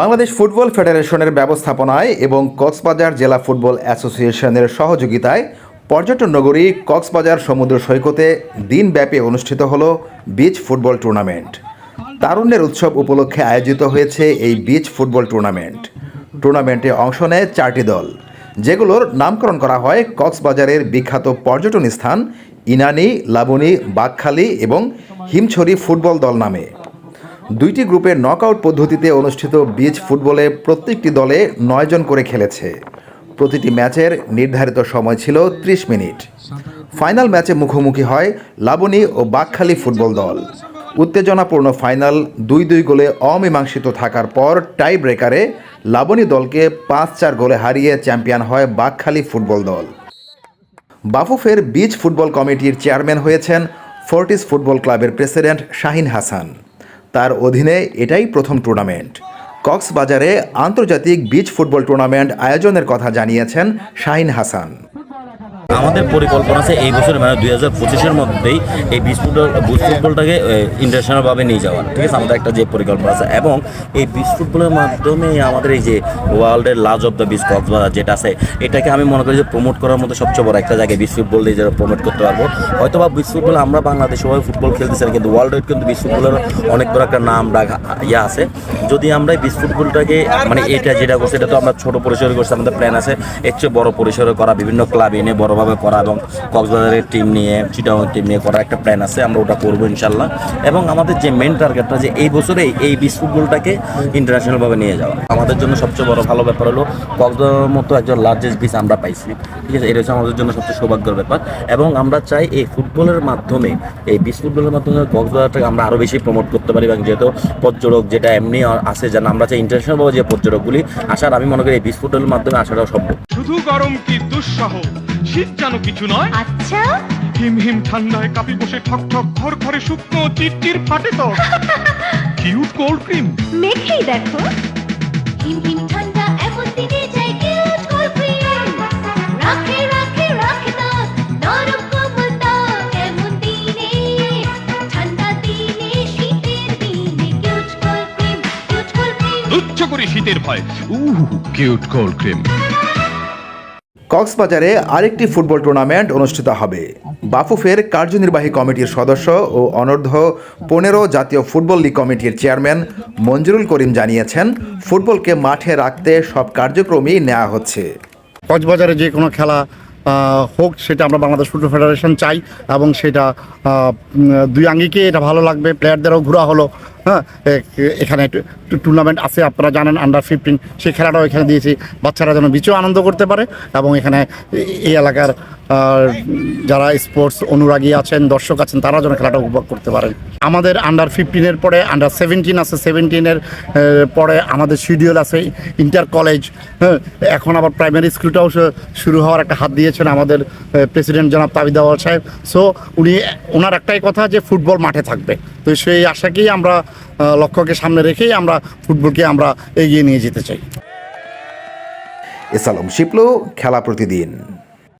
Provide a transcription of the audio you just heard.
Bangladesh football ফেডারেশনের ব্যবস্থাপনায় এবং কক্সবাজার জেলা ফুটবল অ্যাসোসিয়েশনের সহযোগিতায় পর্যটন নগরী কক্সবাজার সমুদ্র সৈকতে দিনব্যাপী অনুষ্ঠিত হল বিচ ফুটবল টুর্নামেন্ট। তারুণ্যের উৎসব উপলক্ষে আয়োজিত হয়েছে এই বিচ ফুটবল টুর্নামেন্ট। টুর্নামেন্টে অংশ নেয় চারটি দল, যেগুলোর নামকরণ করা হয় কক্সবাজারের বিখ্যাত পর্যটন স্থান ইনানি, লাবণী বাঘখালী এবং হিমছড়ি ফুটবল দল নামে। দুইটি গ্রুপের নকআউট পদ্ধতিতে অনুষ্ঠিত বিচ ফুটবলে প্রত্যেকটি দলে নয়জন করে খেলেছে। প্রতিটি ম্যাচের নির্ধারিত সময় ছিল ৩০ মিনিট। ফাইনাল ম্যাচে মুখোমুখি হয় লাবণী ও বাকখালী ফুটবল দল। উত্তেজনাপূর্ণ ফাইনাল দুই দুই গোলে অমীমাংসিত থাকার পর টাই ব্রেকারে লাবণী দলকে পাঁচ চার গোলে হারিয়ে চ্যাম্পিয়ন হয় বাকখালী ফুটবল দল। বাফুফের বিচ ফুটবল কমিটির চেয়ারম্যান হয়েছেন ফোর্টিস ফুটবল ক্লাবের প্রেসিডেন্ট শাহিন হাসান। তার অধীনে এটাই প্রথম টুর্নামেন্ট। কক্সবাজারে আন্তর্জাতিক বিচ ফুটবল টুর্নামেন্ট আয়োজনের কথা জানিয়েছেন শাহিন হাসান। আমাদের পরিকল্পনা আছে এই বছর মানে দুই হাজার পঁচিশের মধ্যেই এই বিচ ফুটবল বিচ ফুটবলটাকে ইন্টারন্যাশনালভাবে নিয়ে যাওয়া ঠিক আছে? আমাদের একটা যে পরিকল্পনা আছে। এবং এই বিচ ফুটবলের মাধ্যমে আমাদের এই যে ওয়ার্ল্ডের লাজ অফ দ্য বিচ কক্সবাজার যেটা আছে, এটাকে আমি মনে করি যে প্রমোট করার মধ্যে সবচেয়ে বড় একটা জায়গায় বিচ ফুটবল দিয়ে যারা প্রমোট করতে পারব। হয়তো বা বিচ ফুটবল আমরা বাংলাদেশ সবাই ফুটবল খেলতেছি কিন্তু ওয়ার্ল্ড কিন্তু বিচ ফুটবলের অনেক বড় একটা নাম ডাক ইয়ে আছে। যদি আমরা বিচ ফুটবলটাকে মানে এটা যেটা করছি, এটা তো আমরা ছোট পরিসরে করছি, আমাদের প্ল্যান আছে। এর চেয়ে বড় পরিসরে করা বিভিন্ন ক্লাব এনে বড়ভাবে করা এবং কক্সবাজারের টিম নিয়ে চিটাং টিম নিয়ে করার একটা প্ল্যান আছে, আমরা ওটা করব ইনশাল্লাহ এবং আমাদের যে মেন টার্গেটটা যে এই বছরে এই বিচ ফুটবলটাকে ইন্টারন্যাশনালভাবে নিয়ে যাওয়া। আমাদের জন্য সবচেয়ে বড় ভালো ব্যাপার হলো, কক্সবাজারের মতো একজন লার্জেস্ট বিচ আমরা পাইছি। ঠিক আছে, এটা আমাদের জন্য সবচেয়ে সৌভাগ্যের ব্যাপার। এবং আমরা চাই এই ফুটবলের মাধ্যমে, এই বিচ ফুটবলের মাধ্যমে কক্সবাজারটাকে আমরা আরও বেশি প্রমোট করতে পারি এবং যেহেতু পর্যটক যেটা এমনি আছে যেন আমরা চাই ইন্টারন্যাশনালভাবে যে পর্যটকগুলি আসার, আমি মনে করি এই বিচ ফুটবলের মাধ্যমে আসাটাও সম্ভব। শুধু গরম কি দুঃসহ? শীত যেন কিছু নয়। আচ্ছা। হিম হিম ঠান্ডায় কাপি বসে ঠক ঠক ঘর ঘরে শুকনো চিরচির ফাটে তো। কিউট কোল্ড ক্রিম মেখেই দেখো। হিম হিম ঠান্ডা এমন দিনে চাই কিউট কোল্ড ক্রিম রাখে রাখে রাখে দাঁত নরম কোমল ত্বক এমন দিনে। ঠান্ডা দিনে শীতের দিনে cute cold cream cute cold cream তুচ্ছ করে শীতের ভয়। উহ কিউট কোল্ড ক্রিম কক্সবাজারে আরেকটি ফুটবল টুর্নামেন্ট অনুষ্ঠিত হবে। বাফুফের কার্যনির্বাহী কমিটির সদস্য ও অনূর্ধ্ব পনেরো জাতীয় ফুটবল লীগ কমিটির চেয়ারম্যান মঞ্জুরুল করিম জানিয়েছেন, ফুটবলকে মাঠে রাখতে সব কার্যক্রমই নেওয়া হচ্ছে। কক্সবাজারে যে কোনো খেলা হোক, সেটা আমরা বাংলাদেশ ফুটবল ফেডারেশন চাই এবং সেটা দুই আঙ্গিকে এটা ভালো লাগবে, প্লেয়ারদেরও ঘোরা হলো হ্যাঁ এখানে টুর্নামেন্ট আছে, আপনারা জানেন আন্ডার ফিফটিন সেই খেলাটাও এখানে দিয়েছি। বাচ্চারা যেন বিচেও আনন্দ করতে পারে এবং এখানে এই এলাকার যারা স্পোর্টস অনুরাগী আছেন, দর্শক আছেন তারা যেন খেলাটা উপভোগ করতে পারেন আমাদের আন্ডার ফিফটিনের পরে আন্ডার সেভেন্টিন আছে সেভেন্টিনের পরে আমাদের শিডিউল আছে ইন্টার কলেজ হ্যাঁ এখন আবার প্রাইমারি স্কুলটাও শুরু হওয়ার একটা হাত দিয়েছেন আমাদের প্রেসিডেন্ট জনাব তাবিদ আওয়াল সাহেব। সো উনি, ওনার একটাই কথা যে ফুটবল মাঠে থাকবে। তো সেই আশাকেই আমরা লক্ষ্যকে সামনে রেখেই আমরা ফুটবলকে আমরা এগিয়ে নিয়ে যেতে চাই। এসালম শিপলু খেলা প্রতিদিন।